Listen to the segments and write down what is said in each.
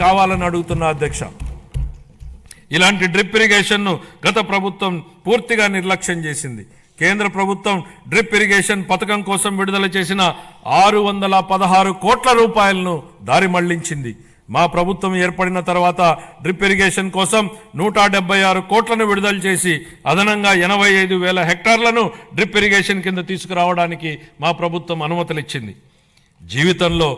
కావాలని అడుగుతున్న అధ్యక్ష. ఇలాంటి డ్రిప్ ఇరిగేషన్ను గత ప్రభుత్వం పూర్తిగా నిర్లక్ష్యం చేసింది. కేంద్ర ప్రభుత్వం డ్రిప్ ఇరిగేషన్ పథకం కోసం విడుదల చేసిన ఆరు వందల పదహారు కోట్ల రూపాయలను దారి మళ్ళించింది. మా ప్రభుత్వం ఏర్పడిన తర్వాత డ్రిప్ ఇరిగేషన్ కోసం నూట డెబ్బై ఆరు కోట్లను విడుదల చేసి అదనంగా ఎనభై ఐదు వేల హెక్టార్లను డ్రిప్ ఇరిగేషన్ కింద తీసుకురావడానికి మా ప్రభుత్వం అనుమతులిచ్చింది. జీవితంలో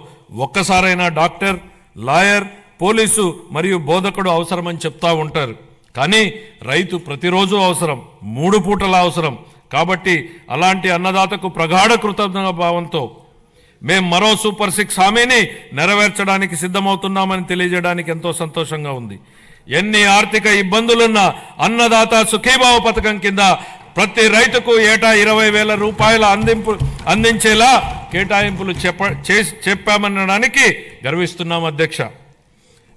ఒక్కసారైనా డాక్టర్ లాయర్ పోలీసు మరియు బోధకుడు అవసరమని చెప్తా ఉంటారు. కానీ రైతు ప్రతిరోజు అవసరం మూడు పూటల అవసరం. కాబట్టి అలాంటి అన్నదాతకు ప్రగాఢ కృతజ్ఞ భావంతో మేం మరో సూపర్ సిక్స్ హామీని నెరవేర్చడానికి సిద్ధమవుతున్నామని తెలియజేయడానికి ఎంతో సంతోషంగా ఉంది. ఎన్ని ఆర్థిక ఇబ్బందులున్నా అన్నదాత సుఖీభావ పథకం కింద ప్రతి రైతుకు ఏటా ఇరవై వేల రూపాయల అందింపు అందించేలా కేటాయింపులు చెప్ప చేసి చెప్పామనడానికి గర్విస్తున్నాం అధ్యక్ష.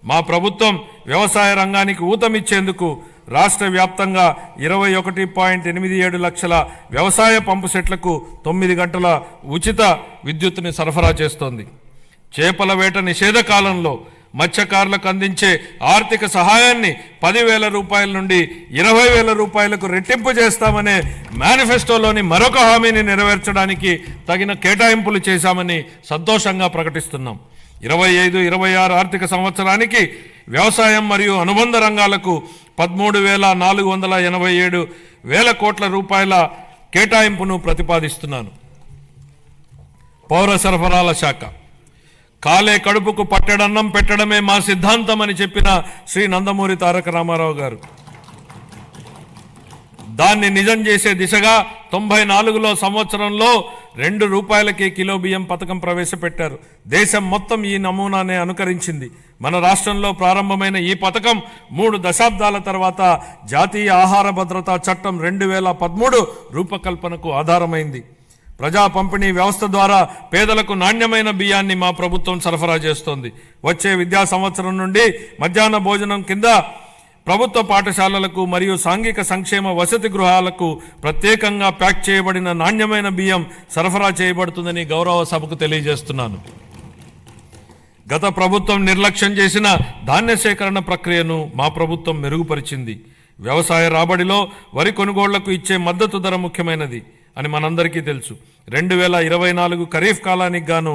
మా ప్రభుత్వం వ్యవసాయ రంగానికి ఊతమిచ్చేందుకు రాష్ట్ర వ్యాప్తంగా ఇరవై ఒకటి పాయింట్ ఎనిమిది ఏడు లక్షల వ్యవసాయ పంపు సెట్లకు తొమ్మిది గంటల ఉచిత విద్యుత్తుని సరఫరా చేస్తోంది. చేపల వేట నిషేధ కాలంలో మత్స్యకారులకు అందించే ఆర్థిక సహాయాన్ని పదివేల రూపాయల నుండి ఇరవై వేల రూపాయలకు రెట్టింపు చేస్తామనే మేనిఫెస్టోలోని మరొక హామీని నెరవేర్చడానికి తగిన కేటాయింపులు చేశామని సంతోషంగా ప్రకటిస్తున్నాం. ఇరవై ఐదు ఇరవై ఆరు ఆర్థిక సంవత్సరానికి వ్యవసాయం మరియు అనుబంధ రంగాలకు పదమూడు వేల నాలుగు వందల ఎనభై ఏడు వేల కోట్ల రూపాయల కేటాయింపును ప్రతిపాదిస్తున్నాను. పౌర సరఫరాల శాఖ. కాలే కడుపుకు పట్టడన్నం పెట్టడమే మా సిద్ధాంతం అని చెప్పిన శ్రీ నందమూరి తారక రామారావు గారు. దాన్ని నిజం చేసే దిశగా తొంభై నాలుగులో సంవత్సరంలో రెండు రూపాయలకి కిలో బియ్యం పథకం ప్రవేశపెట్టారు. దేశం మొత్తం ఈ నమూనానే అనుకరించింది. మన రాష్ట్రంలో ప్రారంభమైన ఈ పథకం మూడు దశాబ్దాల తర్వాత జాతీయ ఆహార భద్రతా చట్టం రెండు వేల పదమూడు రూపకల్పనకు ఆధారమైంది. ప్రజా పంపిణీ వ్యవస్థ ద్వారా పేదలకు నాణ్యమైన బియ్యాన్ని మా ప్రభుత్వం సరఫరా చేస్తోంది. వచ్చే విద్యా సంవత్సరం నుండి మధ్యాహ్న భోజనం కింద ప్రభుత్వ పాఠశాలలకు మరియు సాంఘిక సంక్షేమ వసతి గృహాలకు ప్రత్యేకంగా ప్యాక్ చేయబడిన నాణ్యమైన బియ్యం సరఫరా చేయబడుతుందని గౌరవ సభకు తెలియజేస్తున్నాను. గత ప్రభుత్వం నిర్లక్ష్యం చేసిన ధాన్య సేకరణ ప్రక్రియను మా ప్రభుత్వం మెరుగుపరిచింది. వ్యవసాయ రాబడిలో వరి కొనుగోళ్ళకు ఇచ్చే మద్దతు ధర ముఖ్యమైనది. అని మనందరికీ తెలుసు. రెండు వేల ఇరవై నాలుగు ఖరీఫ్ కాలానికి గాను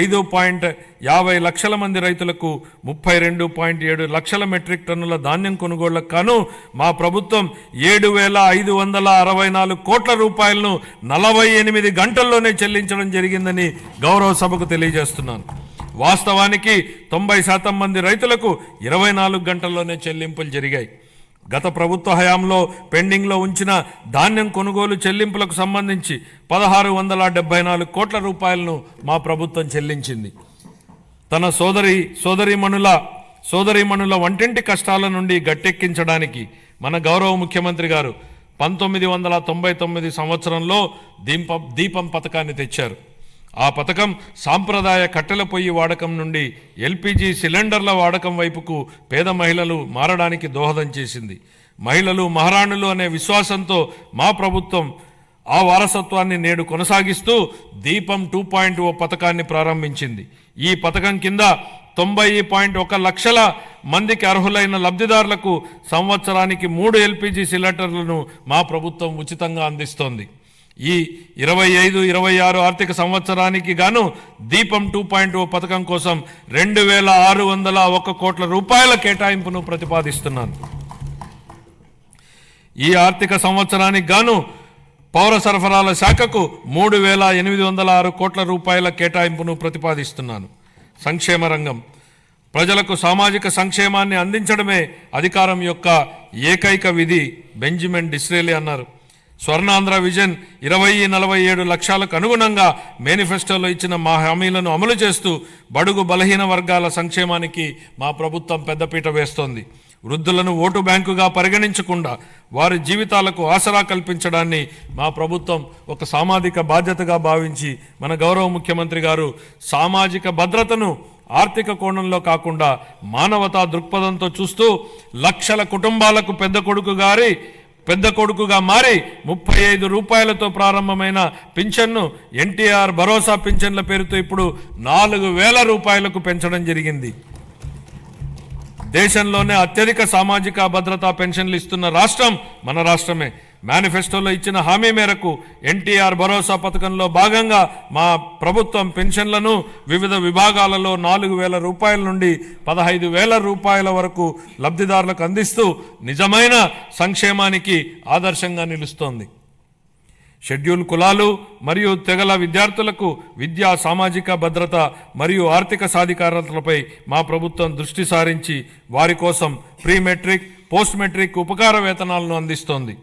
ఐదు పాయింట్ యాభై లక్షల మంది రైతులకు ముప్పై రెండు పాయింట్ ఏడు లక్షల మెట్రిక్ టన్నుల ధాన్యం కొనుగోళ్ళకు గాను మా ప్రభుత్వం ఏడు వేల ఐదు వందల అరవై నాలుగు కోట్ల రూపాయలను నలభై ఎనిమిది గంటల్లోనే చెల్లించడం జరిగిందని గౌరవ సభకు తెలియజేస్తున్నాను. వాస్తవానికి తొంభై శాతం మంది రైతులకు ఇరవై నాలుగు గంటల్లోనే చెల్లింపులు జరిగాయి. గత ప్రభుత్వ హయాంలో పెండింగ్లో ఉంచిన ధాన్యం కొనుగోలు చెల్లింపులకు సంబంధించి పదహారు వందల డెబ్బై నాలుగు కోట్ల రూపాయలను మా ప్రభుత్వం చెల్లించింది. తన సోదరి సోదరిమణుల సోదరిమణుల వంటింటి కష్టాల నుండి గట్టెక్కించడానికి మన గౌరవ ముఖ్యమంత్రి గారు పంతొమ్మిది వందల తొంభై తొమ్మిది సంవత్సరంలో దీపం దీపం పథకాన్ని తెచ్చారు. ఆ పథకం సాంప్రదాయ కట్టెల పొయ్యి వాడకం నుండి ఎల్పిజి సిలిండర్ల వాడకం వైపుకు పేద మహిళలు మారడానికి దోహదం చేసింది. మహిళలు మహారాణులు అనే విశ్వాసంతో మా ప్రభుత్వం ఆ వారసత్వాన్ని నేడు కొనసాగిస్తూ దీపం టూ పాయింట్ ఓ పథకాన్ని ప్రారంభించింది. ఈ పథకం కింద తొంభై పాయింట్ ఒక లక్షల మందికి అర్హులైన లబ్ధిదారులకు సంవత్సరానికి మూడు ఎల్పిజి సిలిండర్లను మా ప్రభుత్వం ఉచితంగా అందిస్తోంది. ఈ ఇరవై ఐదు ఇరవై ఆరు ఆర్థిక సంవత్సరానికి గాను దీపం టూ పాయింట్ ఓ పథకం కోసం రెండు వేల ఆరు వందల ఒక కోట్ల రూపాయల కేటాయింపును ప్రతిపాదిస్తున్నాను. ఈ ఆర్థిక సంవత్సరానికి గాను పౌర సరఫరాల శాఖకు మూడు వేల ఎనిమిది వందల ఆరు కోట్ల రూపాయల కేటాయింపును ప్రతిపాదిస్తున్నాను. సంక్షేమ రంగం. ప్రజలకు సామాజిక సంక్షేమాన్ని అందించడమే అధికారం యొక్క ఏకైక విధి బెంజమిన్ డిస్రేలి అన్నారు. స్వర్ణాంధ్ర విజన్ ఇరవై నలభై ఏడు లక్ష్యాలకు అనుగుణంగా మేనిఫెస్టోలో ఇచ్చిన మా హామీలను అమలు చేస్తూ బడుగు బలహీన వర్గాల సంక్షేమానికి మా ప్రభుత్వం పెద్దపీట వేస్తోంది. వృద్ధులను ఓటు బ్యాంకుగా పరిగణించకుండా వారి జీవితాలకు ఆసరా కల్పించడాన్ని మా ప్రభుత్వం ఒక సామాజిక బాధ్యతగా భావించి మన గౌరవ ముఖ్యమంత్రి గారు సామాజిక భద్రతను ఆర్థిక కోణంలో కాకుండా మానవతా దృక్పథంతో చూస్తూ లక్షల కుటుంబాలకు పెద్ద కొడుకు గారి పెద్ద కొడుకుగా మారి ముప్పై ఐదు రూపాయలతో ప్రారంభమైన పింఛన్ను ఎన్టీఆర్ భరోసా పింఛన్ల పేరుతో ఇప్పుడు నాలుగు వేల రూపాయలకు పెంచడం జరిగింది. దేశంలోనే అత్యధిక సామాజిక భద్రతా పెన్షన్లు ఇస్తున్న రాష్ట్రం మన రాష్ట్రమే. మేనిఫెస్టోలో ఇచ్చిన హామీ మేరకు ఎన్టీఆర్ భరోసా పథకంలో భాగంగా మా ప్రభుత్వం పెన్షన్లను వివిధ విభాగాలలో నాలుగు వేల రూపాయల నుండి పదహైదు వేల రూపాయల వరకు లబ్ధిదారులకు అందిస్తూ నిజమైన సంక్షేమానికి ఆదర్శంగా నిలుస్తోంది. షెడ్యూల్ కులాలు మరియు తెగల విద్యార్థులకు విద్యా సామాజిక భద్రత మరియు ఆర్థిక సాధికారతలపై మా ప్రభుత్వం దృష్టి సారించి వారి కోసం ప్రీ మెట్రిక్ పోస్ట్ మెట్రిక్ ఉపకార వేతనాలను అందిస్తోంది.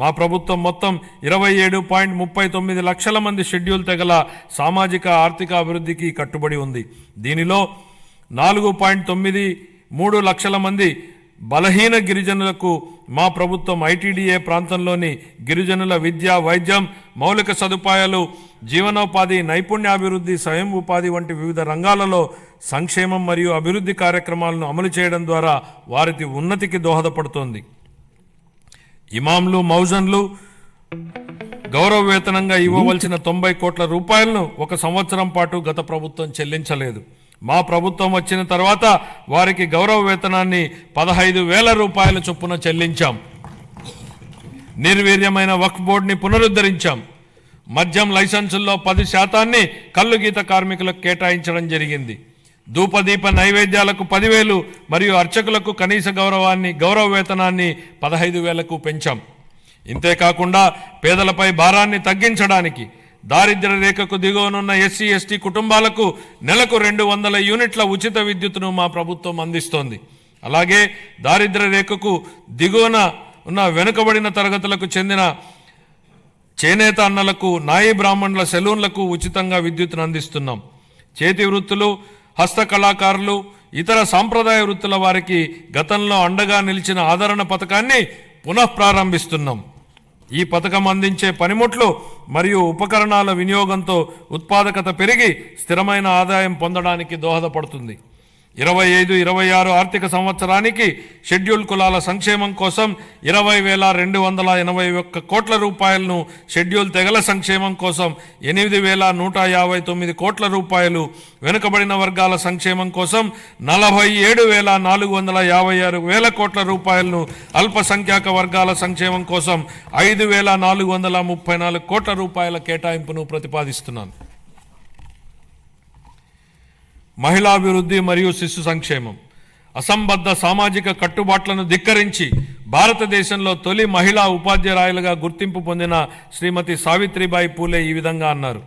మా ప్రభుత్వం మొత్తం ఇరవై ఏడు పాయింట్ ముప్పై తొమ్మిది లక్షల మంది షెడ్యూల్ తెగల సామాజిక ఆర్థిక అభివృద్ధికి కట్టుబడి ఉంది. దీనిలో నాలుగు పాయింట్ తొమ్మిది మూడు లక్షల మంది బలహీన గిరిజనులకు మా ప్రభుత్వం ఐటీడీఏ ప్రాంతంలోని గిరిజనుల విద్య వైద్యం మౌలిక సదుపాయాలు జీవనోపాధి నైపుణ్యాభివృద్ధి స్వయం ఉపాధి వంటి వివిధ రంగాలలో సంక్షేమం మరియు అభివృద్ధి కార్యక్రమాలను అమలు చేయడం ద్వారా వారికి ఉన్నతికి దోహదపడుతోంది. ఇమాంలు మౌజన్లు గౌరవ వేతనంగా ఇవ్వవలసిన తొంభై కోట్ల రూపాయలను ఒక సంవత్సరం పాటు గత ప్రభుత్వం చెల్లించలేదు. మా ప్రభుత్వం వచ్చిన తర్వాత వారికి గౌరవ వేతనాన్ని పదహైదు వేల రూపాయల చొప్పున చెల్లించాం. నిర్వీర్యమైన వక్ఫ్ బోర్డుని పునరుద్ధరించాం. మద్యం లైసెన్సుల్లో పది శాతాన్ని కల్లు గీత కార్మికులకు కేటాయించడం జరిగింది. ధూపదీప నైవేద్యాలకు పదివేలు మరియు అర్చకులకు కనీస గౌరవాన్ని గౌరవ వేతనాన్ని పదహైదు వేలకు పెంచాం. ఇంతేకాకుండా పేదలపై భారాన్ని తగ్గించడానికి దారిద్ర్య రేఖకు దిగువనున్న ఎస్సీ ఎస్టీ కుటుంబాలకు నెలకు రెండు వందల యూనిట్ల ఉచిత విద్యుత్తును మా ప్రభుత్వం అందిస్తోంది. అలాగే దారిద్ర్య రేఖకు దిగువన ఉన్న వెనుకబడిన తరగతులకు చెందిన చేనేత అన్నలకు నాయి బ్రాహ్మణుల సెలూన్లకు ఉచితంగా విద్యుత్తును అందిస్తున్నాం. చేతి వృత్తులు హస్త కళాకారులు ఇతర సాంప్రదాయ వృత్తుల వారికి గతంలో అండగా నిలిచిన ఆదరణ పథకాన్ని పునఃప్రారంభిస్తున్నాం ఈ పథకం అందించే పనిముట్లు మరియు ఉపకరణాల వినియోగంతో ఉత్పాదకత పెరిగి స్థిరమైన ఆదాయం పొందడానికి దోహదపడుతుంది. ఇరవై ఐదు ఇరవై ఆరు ఆర్థిక సంవత్సరానికి షెడ్యూల్ కులాల సంక్షేమం కోసం ఇరవై వేల రెండు వందల ఎనభై ఒక్క కోట్ల రూపాయలను షెడ్యూల్ తెగల సంక్షేమం కోసం ఎనిమిది వేల నూట యాభై తొమ్మిది కోట్ల రూపాయలు వెనుకబడిన వర్గాల సంక్షేమం కోసం నలభై ఏడు వేల నాలుగు వందల యాభై ఆరు వేల కోట్ల రూపాయలను అల్పసంఖ్యాక వర్గాల సంక్షేమం కోసం ఐదు వేల నాలుగు వందల ముప్పై నాలుగు కోట్ల రూపాయల కేటాయింపును ప్రతిపాదిస్తున్నాను. మహిళాభివృద్ధి మరియు శిశు సంక్షేమం. అసంబద్ధ సామాజిక కట్టుబాట్లను ధిక్కరించి భారతదేశంలో తొలి మహిళా ఉపాధ్యాయులుగా గుర్తింపు పొందిన శ్రీమతి సావిత్రిబాయి పూలే ఈ విధంగా అన్నారు.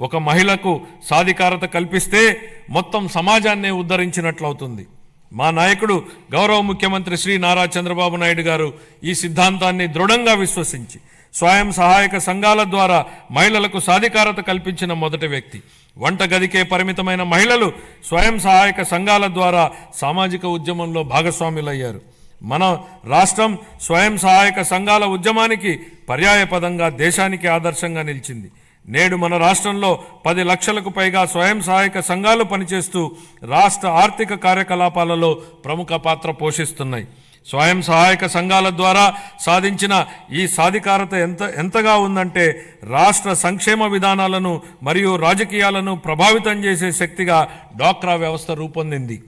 ఒక మహిళకు సాధికారత కల్పిస్తే మొత్తం సమాజాన్నే ఉద్ధరించినట్లవుతుంది. మా నాయకుడు గౌరవ ముఖ్యమంత్రి శ్రీ నారా చంద్రబాబు నాయుడు గారు ఈ సిద్ధాంతాన్ని దృఢంగా విశ్వసించి స్వయం సహాయక సంఘాల ద్వారా మహిళలకు సాధికారత కల్పించిన మొదటి వ్యక్తి. వంట గదికే పరిమితమైన మహిళలు స్వయం సహాయక సంఘాల ద్వారా సామాజిక ఉద్యమంలో భాగస్వాములయ్యారు. మన రాష్ట్రం స్వయం సహాయక సంఘాల ఉద్యమానికి పర్యాయపదంగా దేశానికి ఆదర్శంగా నిలిచింది. నేడు మన రాష్ట్రంలో పది లక్షలకు పైగా స్వయం సహాయక సంఘాలు పనిచేస్తూ రాష్ట్ర ఆర్థిక కార్యకలాపాలలో ప్రముఖ పాత్ర పోషిస్తున్నాయి. స్వయం సహాయక సంఘాల ద్వారా సాధించిన ఈ సాధికారత ఎంత ఎంతగా ఉందంటే రాష్ట్ర సంక్షేమ విధానాలను మరియు రాజకీయాలను ప్రభావితం చేసే శక్తిగా డాక్రా వ్యవస్థ రూపొందింది.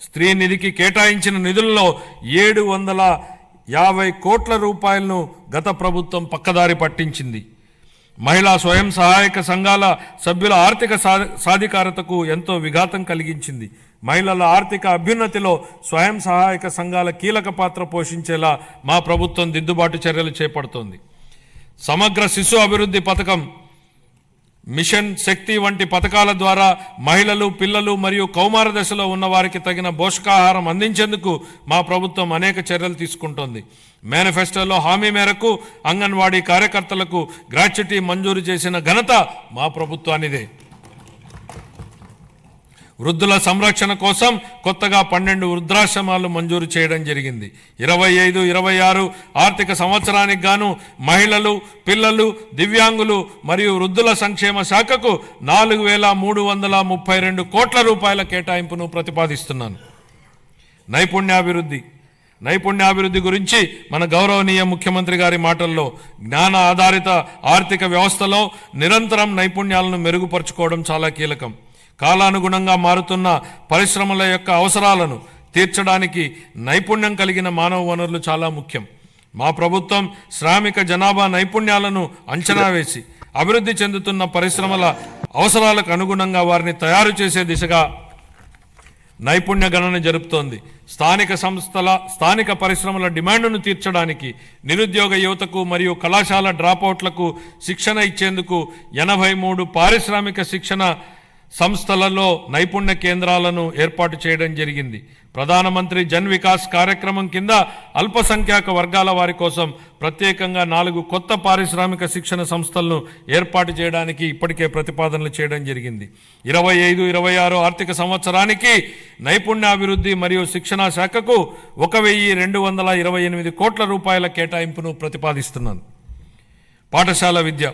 స్త్రీ నిధికి కేటాయించిన నిధుల్లో ఏడు వందల యాభై కోట్ల రూపాయలను గత ప్రభుత్వం పక్కదారి పట్టించింది. మహిళా స్వయం సహాయక సంఘాల సభ్యుల ఆర్థిక సా- సాధికారతకు ఎంతో విఘాతం కలిగించింది. మహిళల ఆర్థిక అభ్యున్నతిలో స్వయం సహాయక సంఘాల కీలక పాత్ర పోషించేలా మా ప్రభుత్వం దిద్దుబాటు చర్యలు చేపడుతోంది. సమగ్ర శిశు అభివృద్ధి పథకం మిషన్ శక్తి వంటి పథకాల ద్వారా మహిళలు పిల్లలు మరియు కౌమార దశలో ఉన్న వారికి తగిన పోషకాహారం అందించేందుకు మా ప్రభుత్వం అనేక చర్యలు తీసుకుంటోంది. మేనిఫెస్టోలో హామీ మేరకు అంగన్వాడీ కార్యకర్తలకు గ్రాట్యుటీ మంజూరు చేసిన ఘనత మా ప్రభుత్వానిదే. వృద్ధుల సంరక్షణ కోసం కొత్తగా పన్నెండు వృద్ధాశ్రమాలు మంజూరు చేయడం జరిగింది. ఇరవై ఐదు ఇరవై ఆరు ఆర్థిక సంవత్సరానికి గాను మహిళలు పిల్లలు దివ్యాంగులు మరియు వృద్ధుల సంక్షేమ శాఖకు నాలుగు వేల మూడు వందల ముప్పై రెండు కోట్ల రూపాయల కేటాయింపును ప్రతిపాదిస్తున్నాను. నైపుణ్యాభివృద్ధి. నైపుణ్యాభివృద్ధి గురించి మన గౌరవనీయ ముఖ్యమంత్రి గారి మాటల్లో జ్ఞాన ఆధారిత ఆర్థిక వ్యవస్థలో నిరంతరం నైపుణ్యాలను మెరుగుపరుచుకోవడం చాలా కీలకం. కాలానుగుణంగా మారుతున్న పరిశ్రమల యొక్క అవసరాలను తీర్చడానికి నైపుణ్యం కలిగిన మానవ వనరులు చాలా ముఖ్యం. మా ప్రభుత్వం శ్రామిక జనాభా నైపుణ్యాలను అంచనా వేసి అభివృద్ధి చెందుతున్న పరిశ్రమల అవసరాలకు అనుగుణంగా వారిని తయారు చేసే దిశగా నైపుణ్య గణన జరుపుతోంది. స్థానిక సంస్థల స్థానిక పరిశ్రమల డిమాండ్ను తీర్చడానికి నిరుద్యోగ యువతకు మరియు కళాశాల డ్రాపౌట్లకు శిక్షణ ఇచ్చేందుకు ఎనభై మూడు పారిశ్రామిక శిక్షణ సంస్థలలో నైపుణ్య కేంద్రాలను ఏర్పాటు చేయడం జరిగింది. ప్రధానమంత్రి జన్ వికాస్ కార్యక్రమం కింద అల్పసంఖ్యాక వర్గాల వారి కోసం ప్రత్యేకంగా నాలుగు కొత్త పారిశ్రామిక శిక్షణ సంస్థలను ఏర్పాటు చేయడానికి ఇప్పటికే ప్రతిపాదనలు చేయడం జరిగింది. ఇరవై ఐదు ఇరవై ఆరు ఆర్థిక సంవత్సరానికి నైపుణ్యాభివృద్ధి మరియు శిక్షణా శాఖకు ఒక వెయ్యి రెండు వందల ఇరవై ఎనిమిది కోట్ల రూపాయల కేటాయింపును ప్రతిపాదిస్తున్నాను. పాఠశాల విద్య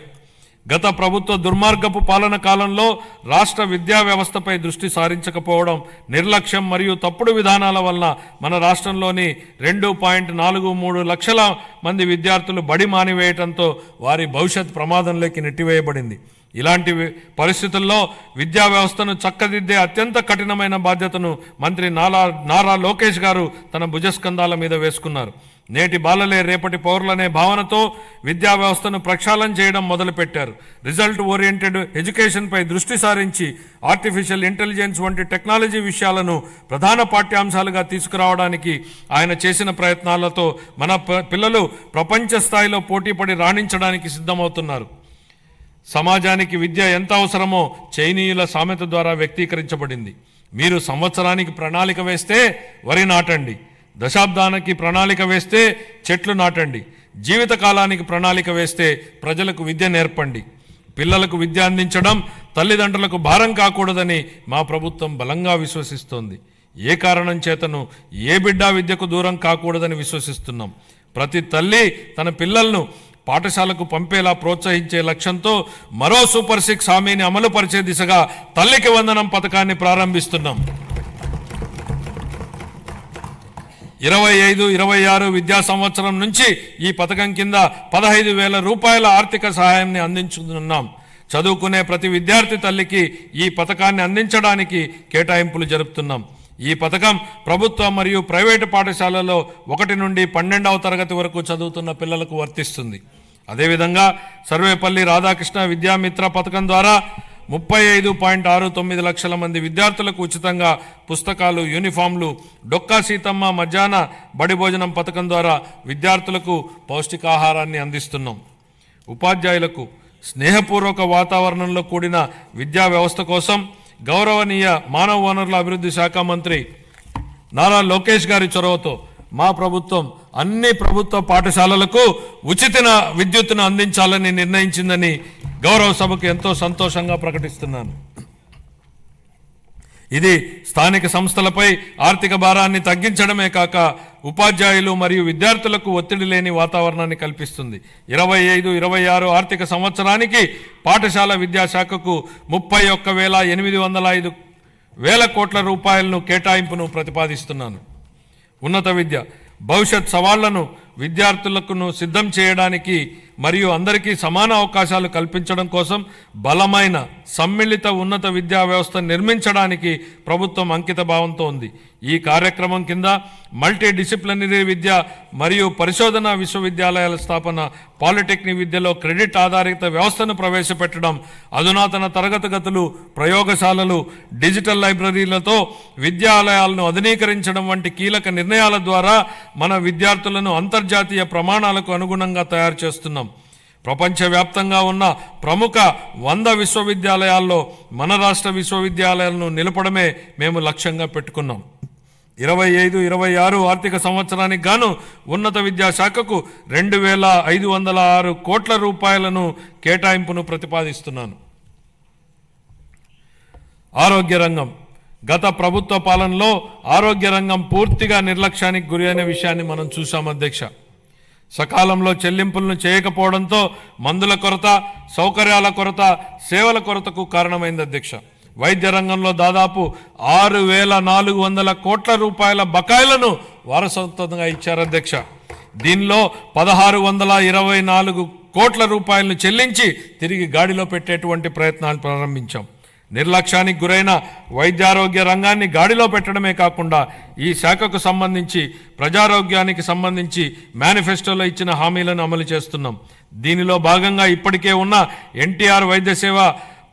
గత ప్రభుత్వ దుర్మార్గపు పాలన కాలంలో రాష్ట్ర విద్యా వ్యవస్థపై దృష్టి సారించకపోవడం నిర్లక్ష్యం మరియు తప్పుడు విధానాల వలన మన రాష్ట్రంలోని రెండు పాయింట్ నాలుగు మూడు లక్షల మంది విద్యార్థులు బడి మానివేయటంతో వారి భవిష్యత్ ప్రమాదంలోకి నెట్టివేయబడింది. ఇలాంటి పరిస్థితుల్లో విద్యా వ్యవస్థను చక్కదిద్దే అత్యంత కఠినమైన బాధ్యతను మంత్రి నారా నారా లోకేష్ గారు తన భుజస్కంధాల మీద వేసుకున్నారు. నేటి బాలలే రేపటి పౌరులనే భావనతో విద్యా వ్యవస్థను ప్రక్షాళన చేయడం మొదలుపెట్టారు. రిజల్ట్ ఓరియంటెడ్ ఎడ్యుకేషన్పై దృష్టి సారించి ఆర్టిఫిషియల్ ఇంటెలిజెన్స్ వంటి టెక్నాలజీ విషయాలను ప్రధాన పాఠ్యాంశాలుగా తీసుకురావడానికి ఆయన చేసిన ప్రయత్నాలతో మన ప- పిల్లలు ప్రపంచ స్థాయిలో పోటీపడి రాణించడానికి సిద్ధమవుతున్నారు. సమాజానికి విద్య ఎంత అవసరమో చైనీయుల సామెత ద్వారా వ్యక్తీకరించబడింది. మీరు సంవత్సరానికి ప్రణాళిక వేస్తే వరి నాటండి. దశాబ్దానికి ప్రణాళిక వేస్తే చెట్లు నాటండి. జీవితకాలానికి ప్రణాళిక వేస్తే ప్రజలకు విద్య నేర్పండి. పిల్లలకు విద్య అందించడం తల్లిదండ్రులకు భారం కాకూడదని మా ప్రభుత్వం బలంగా విశ్వసిస్తోంది. ఏ కారణం చేతను ఏ బిడ్డ విద్యకు దూరం కాకూడదని విశ్వసిస్తున్నాం. ప్రతి తల్లి తన పిల్లలను పాఠశాలకు పంపేలా ప్రోత్సహించే లక్ష్యంతో మరో సూపర్ సిక్స్ హామీని అమలుపరిచే దిశగా తల్లికి వందనం పథకాన్ని ప్రారంభిస్తున్నాం. ఇరవై ఐదు ఇరవై ఆరు విద్యా సంవత్సరం నుంచి ఈ పథకం కింద పదహైదు వేల రూపాయల ఆర్థిక సహాయాన్ని అందించుతున్నాం చదువుకునే ప్రతి విద్యార్థి తల్లికి ఈ పథకాన్ని అందించడానికి కేటాయింపులు జరుపుతున్నాం. ఈ పథకం ప్రభుత్వ మరియు ప్రైవేటు పాఠశాలలో ఒకటి నుండి పన్నెండవ తరగతి వరకు చదువుతున్న పిల్లలకు వర్తిస్తుంది. అదేవిధంగా సర్వేపల్లి రాధాకృష్ణ విద్యామిత్ర పథకం ద్వారా ముప్పై ఐదు పాయింట్ ఆరు తొమ్మిది లక్షల మంది విద్యార్థులకు ఉచితంగా పుస్తకాలు యూనిఫామ్లు డొక్కా సీతమ్మ మధ్యాహ్న బడి భోజనం పథకం ద్వారా విద్యార్థులకు పౌష్టికాహారాన్ని అందిస్తున్నాం. ఉపాధ్యాయులకు స్నేహపూర్వక వాతావరణంలో కూడిన విద్యా వ్యవస్థ కోసం గౌరవనీయ మానవ వనరుల అభివృద్ధి శాఖ మంత్రి నారా లోకేష్ గారి చొరవతో మా ప్రభుత్వం అన్ని ప్రభుత్వ పాఠశాలలకు ఉచిత విద్యుత్తును అందించాలని నిర్ణయించిందని గౌరవ సభకు ఎంతో సంతోషంగా ప్రకటిస్తున్నాను. ఇది స్థానిక సంస్థలపై ఆర్థిక భారాన్ని తగ్గించడమే కాక ఉపాధ్యాయులు మరియు విద్యార్థులకు ఒత్తిడి లేని వాతావరణాన్ని కల్పిస్తుంది. ఇరవై ఐదు ఇరవై ఆరు ఆర్థిక సంవత్సరానికి పాఠశాల విద్యాశాఖకు ముప్పై ఒక్క వేల ఎనిమిది వందల ఐదు వేల కోట్ల రూపాయలను కేటాయింపును ప్రతిపాదిస్తున్నాను. ఉన్నత విద్య భవిష్యత్ సవాళ్ళను విద్యార్థులకు సిద్ధం చేయడానికి మరియు అందరికీ సమాన అవకాశాలు కల్పించడం కోసం బలమైన సమ్మిళిత ఉన్నత విద్యా వ్యవస్థ నిర్మించడానికి ప్రభుత్వం అంకిత భావంతో ఉంది. ఈ కార్యక్రమం కింద మల్టీ డిసిప్లినరీ విద్య మరియు పరిశోధన విశ్వవిద్యాలయాల స్థాపన పాలిటెక్నిక్ విద్యలో క్రెడిట్ ఆధారిత వ్యవస్థను ప్రవేశపెట్టడం అధునాతన తరగతిగతులు ప్రయోగశాలలు డిజిటల్ లైబ్రరీలతో విద్యాలయాలను ఆధునీకరించడం వంటి కీలక నిర్ణయాల ద్వారా మన విద్యార్థులను అంతర్జాతీయ ప్రమాణాలకు అనుగుణంగా తయారు చేస్తున్నాం. ప్రపంచవ్యాప్తంగా ఉన్న ప్రముఖ వంద విశ్వవిద్యాలయాల్లో మన రాష్ట్ర విశ్వవిద్యాలయాలను నిలపడమే మేము లక్ష్యంగా పెట్టుకున్నాం. ఇరవై ఐదు ఇరవై ఆరు ఆర్థిక సంవత్సరానికి గాను ఉన్నత విద్యాశాఖకు రెండు వేల ఐదు వందల ఆరు కోట్ల రూపాయలను కేటాయింపును ప్రతిపాదిస్తున్నాను. ఆరోగ్య రంగం. గత ప్రభుత్వ పాలనలో ఆరోగ్య రంగం పూర్తిగా నిర్లక్ష్యానికి గురి అనే విషయాన్ని మనం చూసాం అధ్యక్ష. సకాలంలో చెల్లింపులను చేయకపోవడంతో మందుల కొరత సౌకర్యాల కొరత సేవల కొరతకు కారణమైంది అధ్యక్ష. వైద్య రంగంలో దాదాపు ఆరు వేల నాలుగు వందల కోట్ల రూపాయల బకాయిలను వారసత్వంగా ఇచ్చారు అధ్యక్ష. దీనిలో పదహారు వందల ఇరవై నాలుగు కోట్ల రూపాయలను చెల్లించి తిరిగి గాడిలో పెట్టేటువంటి ప్రయత్నాలు ప్రారంభించాం. నిర్లక్ష్యానికి గురైన వైద్యారోగ్య రంగాన్ని గాడిలో పెట్టడమే కాకుండా ఈ శాఖకు సంబంధించి ప్రజారోగ్యానికి సంబంధించి మేనిఫెస్టోలో ఇచ్చిన హామీలను అమలు చేస్తున్నాం. దీనిలో భాగంగా ఇప్పటికే ఉన్న ఎన్టీఆర్ వైద్య సేవ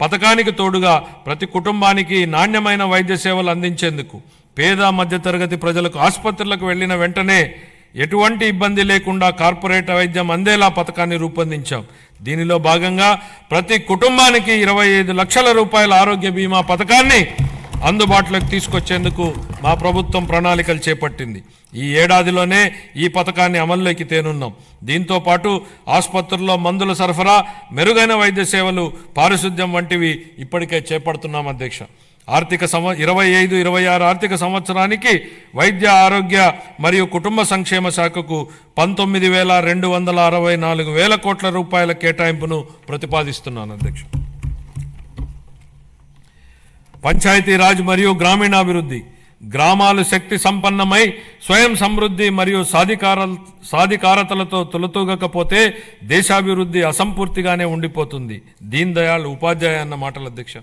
పథకానికి తోడుగా ప్రతి కుటుంబానికి నాణ్యమైన వైద్య సేవలు అందించేందుకు పేద మధ్యతరగతి ప్రజలకు ఆసుపత్రులకు వెళ్ళిన వెంటనే ఎటువంటి ఇబ్బంది లేకుండా కార్పొరేట్ వైద్యం అందేలా పథకాన్ని రూపొందించాం. దీనిలో భాగంగా ప్రతి కుటుంబానికి ఇరవై ఐదు లక్షల రూపాయల ఆరోగ్య బీమా పథకాన్ని అందుబాటులోకి తీసుకొచ్చేందుకు మా ప్రభుత్వం ప్రణాళికలు చేపట్టింది. ఈ ఏడాదిలోనే ఈ పథకాన్ని అమల్లోకి తేనున్నాం. దీంతో పాటు ఆసుపత్రుల్లో మందుల సరఫరా మెరుగైన వైద్య సేవలు పారిశుద్ధ్యం వంటివి ఇప్పటికే చేపడుతున్నాం అధ్యక్ష. ఆర్థిక సంవ ఇరవై ఐదు ఇరవై ఆరు ఆర్థిక సంవత్సరానికి వైద్య ఆరోగ్య మరియు కుటుంబ సంక్షేమ శాఖకు పంతొమ్మిది వేల రెండు వందల అరవై నాలుగు వేల కోట్ల రూపాయల కేటాయింపును ప్రతిపాదిస్తున్నాను అధ్యక్ష పంచాయతీరాజ్ మరియు గ్రామీణాభివృద్ధి గ్రామాలు శక్తి సంపన్నమై స్వయం సమృద్ధి మరియు సాధికార సాధికారతలతో తొలతూగకపోతే దేశాభివృద్ధి అసంపూర్తిగానే ఉండిపోతుంది. దీన్ దయాళ్ ఉపాధ్యాయ అన్న మాటల అధ్యక్ష.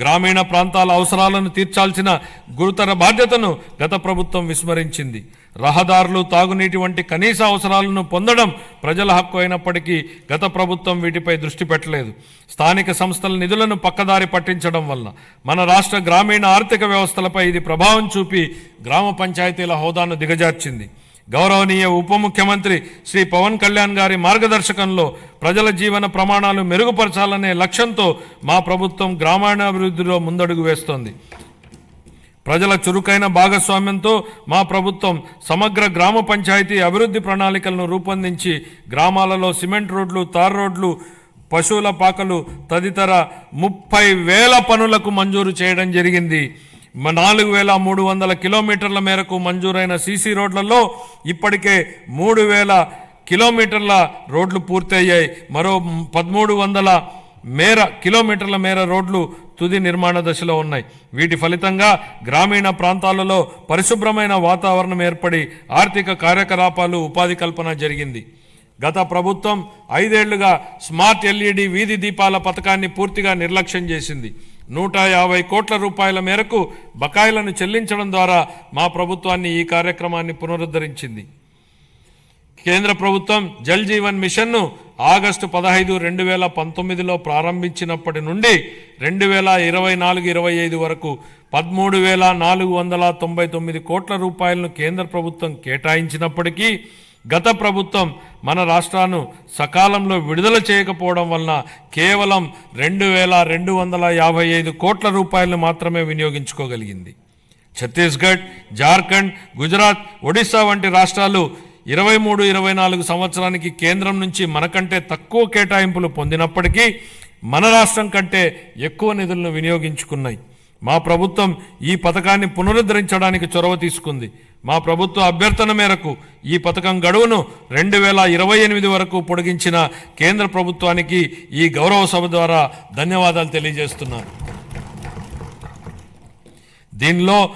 గ్రామీణ ప్రాంతాల అవసరాలను తీర్చాల్సిన గురుతర బాధ్యతను గత ప్రభుత్వం విస్మరించింది. రహదారులు తాగునీటి వంటి కనీస అవసరాలను పొందడం ప్రజల హక్కు అయినప్పటికీ గత ప్రభుత్వం వీటిపై దృష్టి పెట్టలేదు. స్థానిక సంస్థల నిధులను పక్కదారి పట్టించడం వల్ల మన రాష్ట్ర గ్రామీణ ఆర్థిక వ్యవస్థలపై ఇది ప్రభావం చూపి గ్రామ పంచాయతీల హోదాను దిగజార్చింది. గౌరవనీయ ఉప ముఖ్యమంత్రి శ్రీ పవన్ కళ్యాణ్ గారి మార్గదర్శకంలో ప్రజల జీవన ప్రమాణాలు మెరుగుపరచాలనే లక్ష్యంతో మా ప్రభుత్వం గ్రామీణాభివృద్ధిలో ముందడుగు వేస్తోంది. ప్రజల చురుకైన భాగస్వామ్యంతో మా ప్రభుత్వం సమగ్ర గ్రామ పంచాయతీ అభివృద్ధి ప్రణాళికలను రూపొందించి గ్రామాలలో సిమెంట్ రోడ్లు తార్ రోడ్లు పశువుల పాకలు తదితర ముప్పై వేల పనులకు మంజూరు చేయడం జరిగింది. నాలుగు వేల మూడు వందల కిలోమీటర్ల మేరకు మంజూరైన సీసీ రోడ్లలో ఇప్పటికే మూడు వేల కిలోమీటర్ల రోడ్లు పూర్తయ్యాయి. మరో పదమూడు వందల మేర కిలోమీటర్ల మేర రోడ్లు తుది నిర్మాణ దశలో ఉన్నాయి. వీటి ఫలితంగా గ్రామీణ ప్రాంతాలలో పరిశుభ్రమైన వాతావరణం ఏర్పడి ఆర్థిక కార్యకలాపాలు ఉపాధి కల్పన జరిగింది. గత ప్రభుత్వం ఐదేళ్ళుగా స్మార్ట్ ఎల్ఈడి వీధి దీపాల పథకాన్ని పూర్తిగా నిర్లక్ష్యం చేసింది. నూట యాభై కోట్ల రూపాయల మేరకు బకాయిలను చెల్లించడం ద్వారా మా ప్రభుత్వాన్ని ఈ కార్యక్రమాన్ని పునరుద్ధరించింది. కేంద్ర ప్రభుత్వం జల్ జీవన్ మిషన్ను ఆగస్టు పదహైదు రెండు వేల పంతొమ్మిదిలో ప్రారంభించినప్పటి నుండి రెండు వేల ఇరవై నాలుగు ఇరవై ఐదు వరకు పదమూడు వేల నాలుగు వందల తొంభై తొమ్మిది కోట్ల రూపాయలను కేంద్ర ప్రభుత్వం కేటాయించినప్పటికీ గత ప్రభుత్వం మన రాష్ట్రాన్ని సకాలంలో విడుదల చేయకపోవడం వలన కేవలం రెండు వేల రెండు వందల యాభై ఐదు కోట్ల రూపాయలను మాత్రమే వినియోగించుకోగలిగింది. ఛత్తీస్గఢ్ జార్ఖండ్ గుజరాత్ ఒడిశా వంటి రాష్ట్రాలు ఇరవై మూడు ఇరవై నాలుగు సంవత్సరానికి కేంద్రం నుంచి మనకంటే తక్కువ కేటాయింపులు పొందినప్పటికీ మన రాష్ట్రం కంటే ఎక్కువ నిధులను వినియోగించుకున్నాయి. మా ప్రభుత్వం ఈ పథకాన్ని పునరుద్ధరించడానికి చొరవ తీసుకుంది. మా ప్రభుత్వ అభ్యర్థన మేరకు ఈ పథకం గడువును రెండు వేల ఇరవై ఎనిమిది వరకు పొడిగించిన కేంద్ర ప్రభుత్వానికి ఈ గౌరవ సభ ద్వారా ధన్యవాదాలు తెలియజేస్తున్నాను. దీనిలో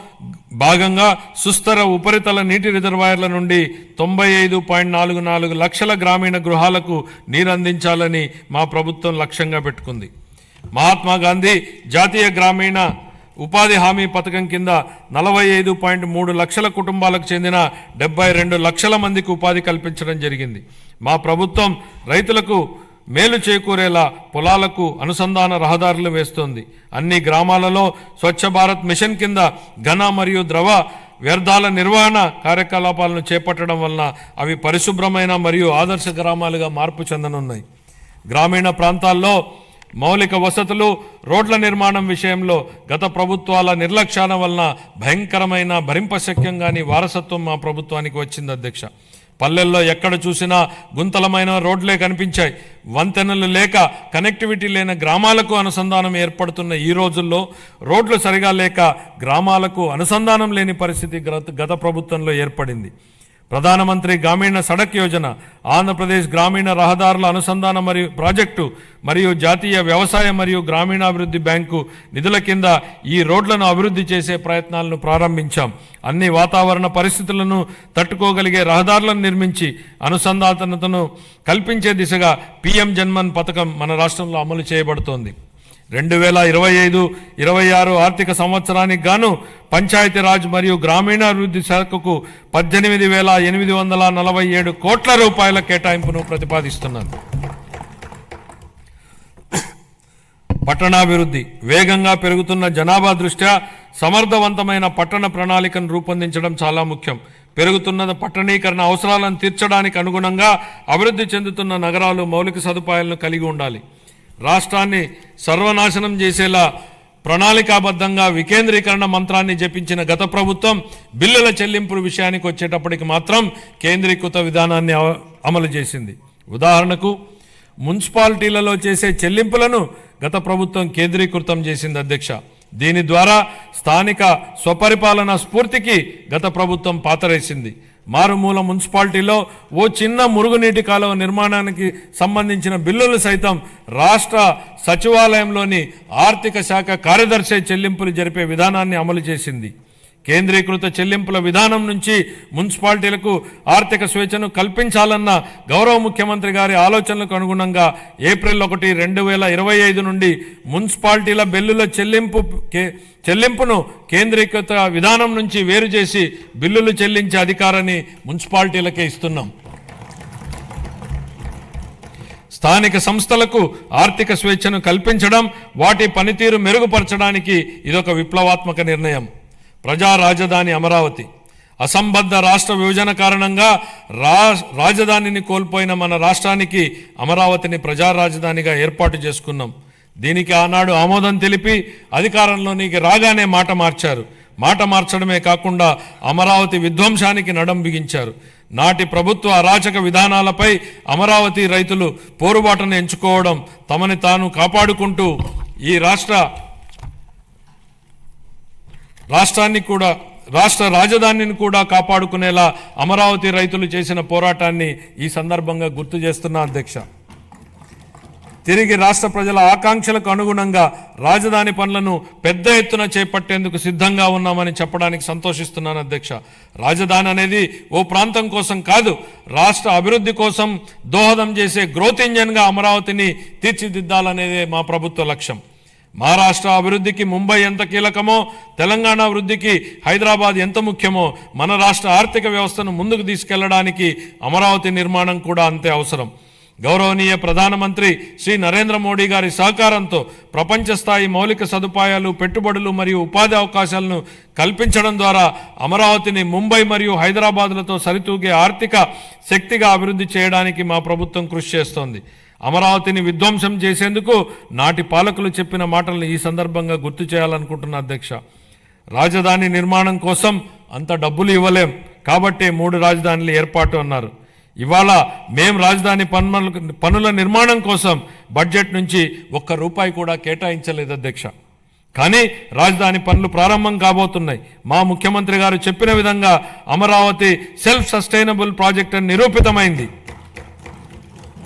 భాగంగా సుస్థర ఉపరితల నీటి రిజర్వాయర్ల నుండి తొంభై ఐదు పాయింట్ నాలుగు నాలుగు లక్షల గ్రామీణ గృహాలకు నీరు అందించాలని మా ప్రభుత్వం లక్ష్యంగా పెట్టుకుంది. మహాత్మా గాంధీ జాతీయ గ్రామీణ ఉపాధి హామీ పథకం కింద నలభై ఐదు పాయింట్ మూడు లక్షల కుటుంబాలకు చెందిన డెబ్బై రెండు లక్షల మందికి ఉపాధి కల్పించడం జరిగింది. మా ప్రభుత్వం రైతులకు మేలు చేకూరేలా పొలాలకు అనుసంధాన రహదారులు వేస్తోంది. అన్ని గ్రామాలలో స్వచ్ఛ భారత్ మిషన్ కింద ఘన మరియు ద్రవ వ్యర్థాల నిర్వహణ కార్యకలాపాలను చేపట్టడం వలన అవి పరిశుభ్రమైన మరియు ఆదర్శ గ్రామాలుగా మార్పు చెందనున్నాయి. గ్రామీణ ప్రాంతాల్లో మౌలిక వసతులు రోడ్ల నిర్మాణం విషయంలో గత ప్రభుత్వాల నిర్లక్ష్యాల వలన భయంకరమైన భరింపశక్యం కాని వారసత్వం మా ప్రభుత్వానికి వచ్చింది అధ్యక్ష. పల్లెల్లో ఎక్కడ చూసినా గుంతలమైన రోడ్లే కనిపించాయి. వంతెనలు లేక కనెక్టివిటీ లేని గ్రామాలకు అనుసంధానం ఏర్పడుతున్న ఈ రోజుల్లో రోడ్లు సరిగా లేక గ్రామాలకు అనుసంధానం లేని పరిస్థితి గత- గత ప్రభుత్వంలో ఏర్పడింది. ప్రధానమంత్రి గ్రామీణ సడక్ యోజన ఆంధ్రప్రదేశ్ గ్రామీణ రహదారుల అనుసంధాన మరియు ప్రాజెక్టు మరియు జాతీయ వ్యవసాయ మరియు గ్రామీణాభివృద్ధి బ్యాంకు నిధుల కింద ఈ రోడ్లను అభివృద్ధి చేసే ప్రయత్నాలను ప్రారంభించాం. అన్ని వాతావరణ పరిస్థితులను తట్టుకోగలిగే రహదారులను నిర్మించి అనుసంధానతను కల్పించే దిశగా పిఎం జన్మన్ పథకం మన రాష్ట్రంలో అమలు చేయబడుతోంది. రెండు వేల ఇరవై ఐదు ఇరవై ఆరు ఆర్థిక సంవత్సరానికి గాను పంచాయతీరాజ్ మరియు గ్రామీణాభివృద్ధి శాఖకు పద్దెనిమిది వేల ఎనిమిది వందల నలభై ఏడు కోట్ల రూపాయల కేటాయింపును ప్రతిపాదిస్తున్నారు పట్టణాభివృద్ధి వేగంగా పెరుగుతున్న జనాభా దృష్ట్యా సమర్థవంతమైన పట్టణ ప్రణాళికను రూపొందించడం చాలా ముఖ్యం. పెరుగుతున్న పట్టణీకరణ అవసరాలను తీర్చడానికి అనుగుణంగా అభివృద్ధి చెందుతున్న నగరాలు మౌలిక సదుపాయాలను కలిగి ఉండాలి. రాష్ట్రాన్ని సర్వనాశనం చేసేలా ప్రణాళికాబద్ధంగా వికేంద్రీకరణ మంత్రాన్ని జపించిన గత ప్రభుత్వం బిల్లుల చెల్లింపుల విషయానికి వచ్చేటప్పటికి మాత్రం కేంద్రీకృత విధానాన్ని అవ- అమలు చేసింది. ఉదాహరణకు మున్సిపాలిటీలలో చేసే చెల్లింపులను గత ప్రభుత్వం కేంద్రీకృతం చేసింది అధ్యక్ష. దీని ద్వారా స్థానిక స్వపరిపాలన స్ఫూర్తికి గత ప్రభుత్వం పాతరేసింది. మారుమూల మున్సిపాలిటీలో ఓ చిన్న మురుగునీటి కాలువ నిర్మాణానికి సంబంధించిన బిల్లులు సైతం రాష్ట్ర సచివాలయంలోని ఆర్థిక శాఖ కార్యదర్శి చెల్లింపులు జరిపే విధానాన్ని అమలు చేసింది. కేంద్రీకృత చెల్లింపుల విధానం నుంచి మున్సిపాలిటీలకు ఆర్థిక స్వేచ్ఛను కల్పించాలన్న గౌరవ ముఖ్యమంత్రి గారి ఆలోచనలకు అనుగుణంగా ఏప్రిల్ ఒకటి రెండు వేల ఇరవై ఐదు నుండి మున్సిపాలిటీల బిల్లుల చెల్లింపు కే- చెల్లింపును కేంద్రీకృత విధానం నుంచి వేరు చేసి బిల్లులు చెల్లించే అధికారాన్ని మున్సిపాలిటీలకే ఇస్తున్నాం. స్థానిక సంస్థలకు ఆర్థిక స్వేచ్ఛను కల్పించడం వాటి పనితీరు మెరుగుపరచడానికి ఇదొక విప్లవాత్మక నిర్ణయం. ప్రజా రాజధాని అమరావతి. అసంబద్ధ రాష్ట్ర విభజన కారణంగా రా రాజధానిని కోల్పోయిన మన రాష్ట్రానికి అమరావతిని ప్రజా రాజధానిగా ఏర్పాటు చేసుకున్నాం. దీనికి ఆనాడు ఆమోదం తెలిపి అధికారంలోనికి రాగానే మాట మార్చారు. మాట మార్చడమే కాకుండా అమరావతి విధ్వంసానికి నడం బిగించారు. నాటి ప్రభుత్వ అరాచక విధానాలపై అమరావతి రైతులు పోరుబాటను ఎంచుకోవడం తమని తాను కాపాడుకుంటూ ఈ రాష్ట్ర రాష్ట్రాన్ని కూడా రాష్ట్ర రాజధానిని కూడా కాపాడుకునేలా అమరావతి రైతులు చేసిన పోరాటాన్ని ఈ సందర్భంగా గుర్తు చేస్తున్నా అధ్యక్ష. తిరిగి రాష్ట్ర ప్రజల ఆకాంక్షలకు అనుగుణంగా రాజధాని పనులను పెద్ద ఎత్తున చేపట్టేందుకు సిద్ధంగా ఉన్నామని చెప్పడానికి సంతోషిస్తున్నాను అధ్యక్ష. రాజధాని అనేది ఓ ప్రాంతం కోసం కాదు రాష్ట్ర అభివృద్ధి కోసం దోహదం చేసే గ్రోత్ ఇంజన్గా అమరావతిని తీర్చిదిద్దాలనేదే మా ప్రభుత్వ లక్ష్యం. మహారాష్ట్ర అభివృద్ధికి ముంబై ఎంత కీలకమో తెలంగాణ అభివృద్ధికి హైదరాబాద్ ఎంత ముఖ్యమో మన రాష్ట్ర ఆర్థిక వ్యవస్థను ముందుకు తీసుకెళ్ళడానికి అమరావతి నిర్మాణం కూడా అంతే అవసరం. గౌరవనీయ ప్రధానమంత్రి శ్రీ నరేంద్ర మోడీ గారి సహకారంతో ప్రపంచ స్థాయి మౌలిక సదుపాయాలు పెట్టుబడులు మరియు ఉపాధి అవకాశాలను కల్పించడం ద్వారా అమరావతిని ముంబై మరియు హైదరాబాదులతో సరితూగే ఆర్థిక శక్తిగా అభివృద్ధి చేయడానికి మా ప్రభుత్వం కృషి చేస్తోంది. అమరావతిని విధ్వంసం చేసేందుకు నాటి పాలకులు చెప్పిన మాటలను ఈ సందర్భంగా గుర్తు చేయాలనుకుంటున్న అధ్యక్ష. రాజధాని నిర్మాణం కోసం అంత డబ్బులు ఇవ్వలేం కాబట్టే మూడు రాజధానులు ఏర్పాటు అన్నారు. ఇవాళ మేం రాజధాని పనుల పనుల నిర్మాణం కోసం బడ్జెట్ నుంచి ఒక్క రూపాయి కూడా కేటాయించలేదు అధ్యక్ష. కానీ రాజధాని పనులు ప్రారంభం కాబోతున్నాయి. మా ముఖ్యమంత్రి గారు చెప్పిన విధంగా అమరావతి సెల్ఫ్ సస్టైనబుల్ ప్రాజెక్ట్ అని నిరూపితమైంది.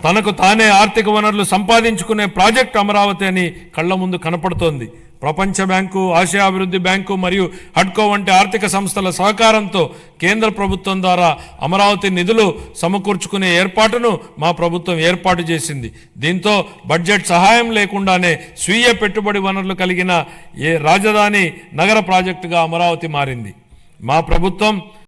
తనకు తానే ఆర్థిక వనరులు సంపాదించుకునే ప్రాజెక్ట్ అమరావతి అని కళ్ళ ముందు కనపడుతోంది. ప్రపంచ బ్యాంకు ఆసియా అభివృద్ధి బ్యాంకు మరియు హడ్కో వంటి ఆర్థిక సంస్థల సహకారంతో కేంద్ర ప్రభుత్వం ద్వారా అమరావతి నిధులు సమకూర్చుకునే ఏర్పాటును మా ప్రభుత్వం ఏర్పాటు చేసింది. దీంతో బడ్జెట్ సహాయం లేకుండానే స్వీయ పెట్టుబడి వనరులు కలిగిన ఏ రాజధాని నగర ప్రాజెక్టుగా అమరావతి మారింది. మా ప్రభుత్వం